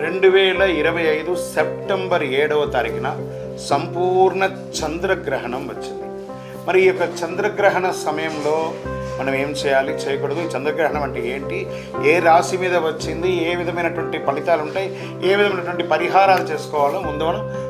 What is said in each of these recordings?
రెండు వేల ఇరవై ఐదు సెప్టెంబర్ ఏడవ తారీఖున సంపూర్ణ చంద్రగ్రహణం వచ్చింది. మరి ఈ యొక్క చంద్రగ్రహణ సమయంలో మనం ఏం చేయాలి? చేయకూడదు. ఈ చంద్రగ్రహణం అంటే ఏంటి? ఏ రాశి మీద వచ్చింది? ఏ విధమైనటువంటి ఫలితాలు ఉంటాయి? ఏ విధమైనటువంటి పరిహారాలు చేసుకోవాలో ముందు మనం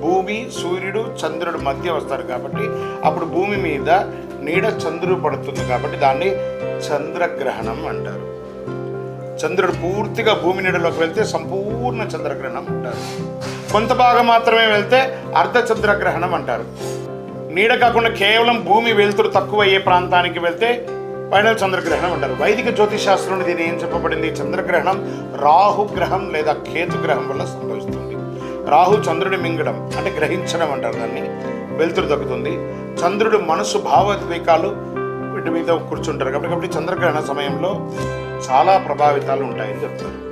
భూమి సూర్యుడు చంద్రుడు మధ్య వస్తారు కాబట్టి అప్పుడు భూమి మీద నీడ చంద్రుడు పడుతుంది కాబట్టి దాన్ని చంద్రగ్రహణం అంటారు. చంద్రుడు పూర్తిగా భూమి నీడలోకి వెళ్తే సంపూర్ణ చంద్రగ్రహణం అంటారు. కొంత భాగం మాత్రమే వెళ్తే అర్ధ చంద్రగ్రహణం అంటారు. నీడ కాకుండా కేవలం భూమి వెలుతురు తక్కువ అయ్యే ప్రాంతానికి వెళ్తే ఫైనల్ చంద్రగ్రహణం అంటారు. వైదిక జ్యోతిష్ శాస్త్రంలో దీని ఏం చెప్పబడింది? చంద్రగ్రహణం రాహుగ్రహం లేదా కేతుగ్రహం వల్ల సంభవిస్తుంది. రాహు చంద్రుడి మింగడం అంటే గ్రహించడం అంటారు దాన్ని. వెలుతురు తగ్గుతుంది. చంద్రుడు మనసు భావోద్వేగాలు వీటి మీద కూర్చుంటారు. కాబట్టి కాబట్టి చంద్రగ్రహణ సమయంలో చాలా ప్రభావితాలు ఉంటాయని చెప్తారు.